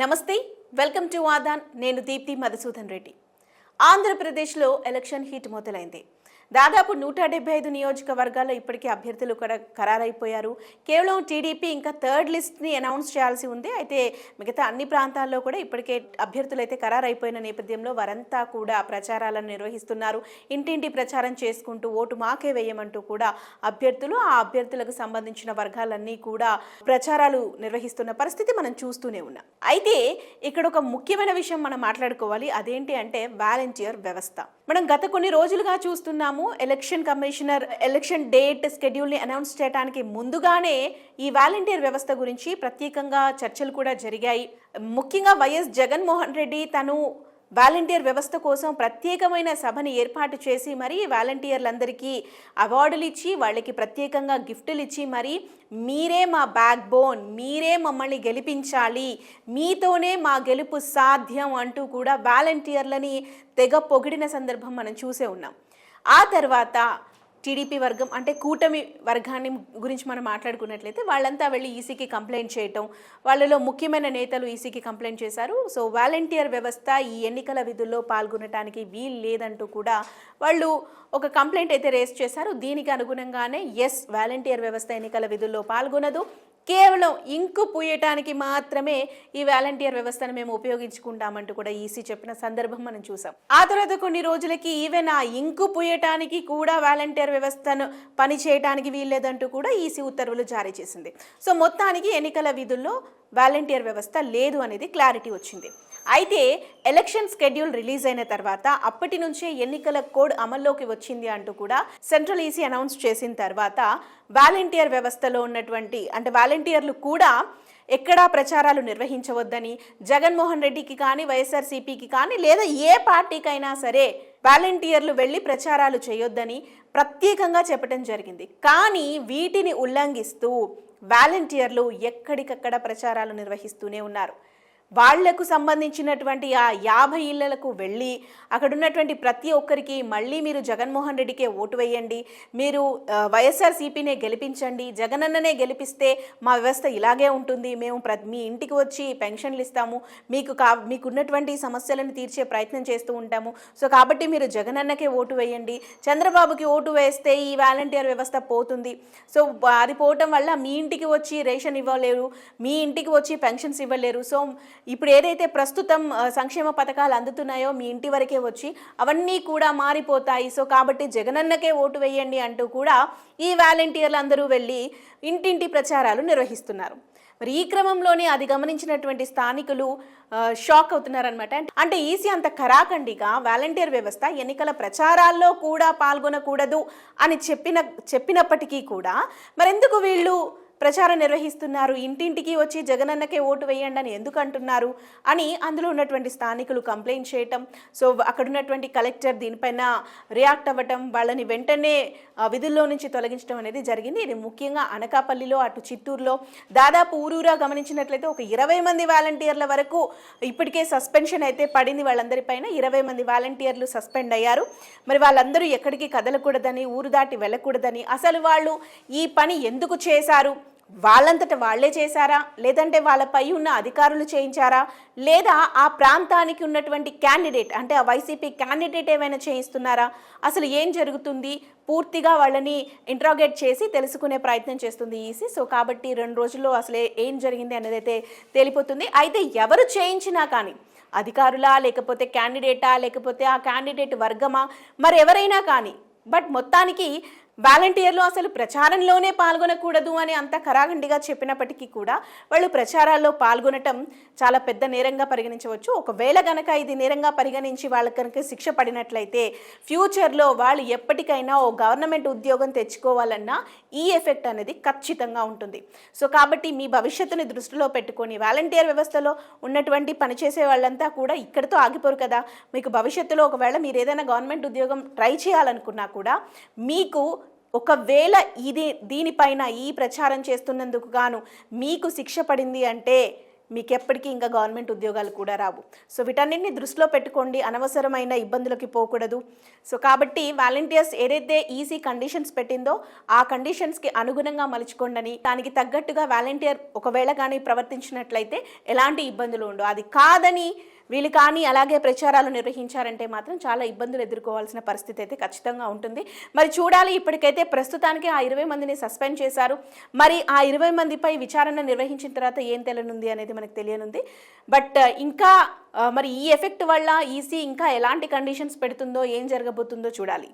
నమస్తే welcome to Aadan. నేను దీప్తి మధుసూదన్ రెడ్డి. ఆంధ్రప్రదేశ్లో ఎలక్షన్ హీట్ మొదలైంది. దాదాపు నూట డెబ్బై ఐదు నియోజకవర్గాల్లో ఇప్పటికే అభ్యర్థులు కూడా ఖరారైపోయారు. కేవలం టీడీపీ ఇంకా థర్డ్ లిస్ట్ని అనౌన్స్ చేయాల్సి ఉంది. అయితే మిగతా అన్ని ప్రాంతాల్లో కూడా ఇప్పటికే అభ్యర్థులు అయితే ఖరారైపోయిన నేపథ్యంలో వారంతా కూడా ప్రచారాలను నిర్వహిస్తున్నారు. ఇంటింటి ప్రచారం చేసుకుంటూ ఓటు మాకే వేయమంటూ కూడా అభ్యర్థులు ఆ అభ్యర్థులకు సంబంధించిన వర్గాలన్నీ కూడా ప్రచారాలు నిర్వహిస్తున్న పరిస్థితి మనం చూస్తూనే ఉన్నాం. అయితే ఇక్కడ ఒక ముఖ్యమైన విషయం మనం మాట్లాడుకోవాలి. అదేంటి అంటే వాలంటీర్ వ్యవస్థ. మనం గత కొన్ని రోజులుగా చూస్తున్నాం చూస్తున్నాము ఎలక్షన్ కమిషనర్ ఎలక్షన్ డేట్ షెడ్యూల్ని అనౌన్స్ చేయడానికి ముందుగానే ఈ వాలంటీర్ వ్యవస్థ గురించి ప్రత్యేకంగా చర్చలు కూడా జరిగాయి. ముఖ్యంగా వైఎస్ జగన్మోహన్ రెడ్డి తను వాలంటీర్ వ్యవస్థ కోసం ప్రత్యేకమైన సభని ఏర్పాటు చేసి మరి వాలంటీర్లందరికీ అవార్డులు ఇచ్చి వాళ్ళకి ప్రత్యేకంగా గిఫ్టులు ఇచ్చి మరి మీరే మా బ్యాక్ బోన్ మీరే మమ్మల్ని గెలిపించాలి మీతోనే మా గెలుపు సాధ్యం అంటూ కూడా వాలంటీర్లని తెగ పొగిడిన సందర్భం మనం చూసే ఉన్నాం. ఆ తర్వాత టీడీపీ వర్గం అంటే కూటమి వర్గాన్ని గురించి మనం మాట్లాడుకున్నట్లయితే వాళ్ళంతా వెళ్ళి ఈసీకి కంప్లైంట్ చేయటం వాళ్ళలో ముఖ్యమైన నేతలు ఈసీకి కంప్లైంట్ చేశారు. సో వాలంటీర్ వ్యవస్థ ఈ ఎన్నికల విధుల్లో పాల్గొనటానికి వీలు లేదంటూ కూడా వాళ్ళు ఒక కంప్లైంట్ అయితే రేస్ చేశారు. దీనికి అనుగుణంగానే ఎస్ వాలంటీర్ వ్యవస్థ ఎన్నికల విధుల్లో పాల్గొనదు. కేవలం ఇంకు పూయటానికి మాత్రమే ఈ వాలంటీర్ వ్యవస్థను మేము ఉపయోగించుకుంటామంటూ కూడా ఈసీ చెప్పిన సందర్భం మనం చూసాం. ఆ తర్వాత కొన్ని రోజులకి ఈవెన్ ఆ ఇంకు పూయటానికి కూడా వాలంటీర్ వ్యవస్థను పని చేయడానికి వీల్లేదంటూ కూడా ఈసీ ఉత్తర్వులు జారీ చేసింది. సో మొత్తానికి ఎన్నికల విధుల్లో వాలంటీర్ వ్యవస్థ లేదు అనేది క్లారిటీ వచ్చింది. అయితే ఎలక్షన్ స్కెడ్యూల్ రిలీజ్ అయిన తర్వాత అప్పటి నుంచే ఎన్నికల కోడ్ అమల్లోకి వచ్చింది అంటూ కూడా సెంట్రల్ ఈసీ అనౌన్స్ చేసిన తర్వాత వాలంటీర్ వ్యవస్థలో ఉన్నటువంటి అంటే వాలంటీర్లు కూడా ఎక్కడా ప్రచారాలు నిర్వహించవద్దని జగన్మోహన్ రెడ్డికి కానీ వైఎస్ఆర్సీపీకి కానీ లేదా ఏ పార్టీకైనా సరే వాలంటీర్లు వెళ్ళి ప్రచారాలు చేయొద్దని ప్రత్యేకంగా చెప్పడం జరిగింది. కానీ వీటిని ఉల్లంఘిస్తూ వాలంటీర్లు ఎక్కడికక్కడ ప్రచారాలు నిర్వహిస్తూనే ఉన్నారు. వాళ్ళకు సంబంధించినటువంటి ఆ యాభై ఇళ్ళకు వెళ్ళి అక్కడ ఉన్నటువంటి ప్రతి ఒక్కరికి మళ్ళీ మీరు జగన్మోహన్ రెడ్డికే ఓటు వేయండి. మీరు వైఎస్ఆర్సీపీనే గెలిపించండి. జగనన్ననే గెలిపిస్తే మా వ్యవస్థ ఇలాగే ఉంటుంది. మేము ప్ర మీ ఇంటికి వచ్చి పెన్షన్లు ఇస్తాము. మీకు కా మీకున్నటువంటి సమస్యలను తీర్చే ప్రయత్నం చేస్తూ ఉంటాము. సో కాబట్టి మీరు జగనన్నకే ఓటు వేయండి. చంద్రబాబుకి ఓటు వేస్తే ఈ వాలంటీర్ వ్యవస్థ పోతుంది. సో అది పోవటం వల్ల మీ ఇంటికి వచ్చి రేషన్ ఇవ్వలేరు. మీ ఇంటికి వచ్చి పెన్షన్స్ ఇవ్వలేరు. సో ఇప్పుడు ఏదైతే ప్రస్తుతం సంక్షేమ పథకాలు అందుతున్నాయో మీ ఇంటి వరకే వచ్చి అవన్నీ కూడా మారిపోతాయి. సో కాబట్టి జగనన్నకే ఓటు వేయండి అంటూ కూడా ఈ వాలంటీర్లు అందరూ వెళ్ళి ఇంటింటి ప్రచారాలు నిర్వహిస్తున్నారు. మరి ఈ క్రమంలోనే అది గమనించినటువంటి స్థానికులు షాక్ అవుతున్నారనమాట అంటే ఈసీ అంత కరాఖండిగా వాలంటీర్ వ్యవస్థ ఎన్నికల ప్రచారాల్లో కూడా పాల్గొనకూడదు అని చెప్పిన చెప్పినప్పటికీ కూడా మరెందుకు వీళ్ళు ప్రచారం నిర్వహిస్తున్నారు. ఇంటింటికి వచ్చి జగనన్నకే ఓటు వేయండి అని ఎందుకు అంటున్నారు అని అందులో ఉన్నటువంటి స్థానికులు కంప్లైంట్ చేయటం సో అక్కడ ఉన్నటువంటి కలెక్టర్ దీనిపైన రియాక్ట్ అవ్వటం వాళ్ళని వెంటనే విధుల్లో నుంచి తొలగించడం అనేది జరిగింది. ఇది ముఖ్యంగా అనకాపల్లిలో అటు చిత్తూరులో. దాదాపు ఊరూరా గమనించినట్లయితే ఒక ఇరవై మంది వాలంటీర్ల వరకు ఇప్పటికే సస్పెన్షన్ అయితే పడింది. వాళ్ళందరిపైన ఇరవై మంది వాలంటీర్లు సస్పెండ్ అయ్యారు. మరి వాళ్ళందరూ ఎక్కడికి కదలకూడదని ఊరు దాటి వెళ్ళకూడదని అసలు వాళ్ళు ఈ పని ఎందుకు చేశారు? వాళ్ళంతట వాళ్ళే చేశారా? లేదంటే వాళ్ళపై ఉన్న అధికారులు చేయించారా? లేదా ఆ ప్రాంతానికి ఉన్నటువంటి క్యాండిడేట్ అంటే ఆ వైసీపీ క్యాండిడేట్ ఏమైనా చేయిస్తున్నారా? అసలు ఏం జరుగుతుంది? పూర్తిగా వాళ్ళని ఇంట్రాగేట్ చేసి తెలుసుకునే ప్రయత్నం చేస్తుంది ఈసీ సో కాబట్టి రెండు రోజుల్లో అసలు ఏం జరిగింది అనేది అయితే తేలిపోతుంది. అయితే ఎవరు చేయించినా కానీ అధికారులా లేకపోతే క్యాండిడేటా లేకపోతే ఆ క్యాండిడేట్ వర్గమా? మరి ఎవరైనా కానీ బట్ మొత్తానికి వాలంటీర్లు అసలు ప్రచారంలోనే పాల్గొనకూడదు అని అంత కరాగండిగా చెప్పినప్పటికీ కూడా వాళ్ళు ప్రచారాల్లో పాల్గొనటం చాలా పెద్ద నేరంగా పరిగణించవచ్చు. ఒకవేళ గనక ఇది నేరంగా పరిగణించి వాళ్ళకి కనుక శిక్ష పడినట్లయితే ఫ్యూచర్లో వాళ్ళు ఎప్పటికైనా ఓ గవర్నమెంట్ ఉద్యోగం తెచ్చుకోవాలన్నా ఈ ఎఫెక్ట్ అనేది ఖచ్చితంగా ఉంటుంది. సో కాబట్టి మీ భవిష్యత్తుని దృష్టిలో పెట్టుకొని వాలంటీర్ వ్యవస్థలో ఉన్నటువంటి పనిచేసే వాళ్ళంతా కూడా ఇక్కడితో ఆగిపోరు కదా. మీకు భవిష్యత్తులో ఒకవేళ మీరు ఏదైనా గవర్నమెంట్ ఉద్యోగం ట్రై చేయాలనుకున్నా కూడా మీకు ఒకవేళ ఇది దీనిపైన ఈ ప్రచారం చేస్తున్నందుకు గాను మీకు శిక్ష పడింది అంటే మీకు ఎప్పటికీ ఇంకా గవర్నమెంట్ ఉద్యోగాలు కూడా రావు. సో వీటన్నిటిని దృష్టిలో పెట్టుకోండి. అనవసరమైన ఇబ్బందులకి పోకూడదు. సో కాబట్టి వాలంటీర్స్ ఏదైతే ఈజీ కండిషన్స్ పెట్టిందో ఆ కండిషన్స్కి అనుగుణంగా మలుచుకోండి దానికి తగ్గట్టుగా వాలంటీర్ ఒకవేళ కానీ ప్రవర్తించినట్లయితే ఎలాంటి ఇబ్బందులు ఉండవు. అది కాదని వీళ్ళు కానీ అలాగే ప్రచారాలు నిర్వహించారంటే మాత్రం చాలా ఇబ్బందులు ఎదుర్కోవాల్సిన పరిస్థితి అయితే ఖచ్చితంగా ఉంటుంది. మరి చూడాలి ఇప్పటికైతే ప్రస్తుతానికి ఆ ఇరవై మందిని సస్పెండ్ చేశారు. మరి ఆ ఇరవై మందిపై విచారణ నిర్వహించిన తర్వాత ఏం తెలియనుంది అనేది మనకు తెలియనుంది. బట్ ఇంకా మరి ఈ ఎఫెక్ట్ వల్ల ఈసీ ఇంకా ఎలాంటి కండిషన్స్ పెడుతుందో ఏం జరగబోతుందో చూడాలి.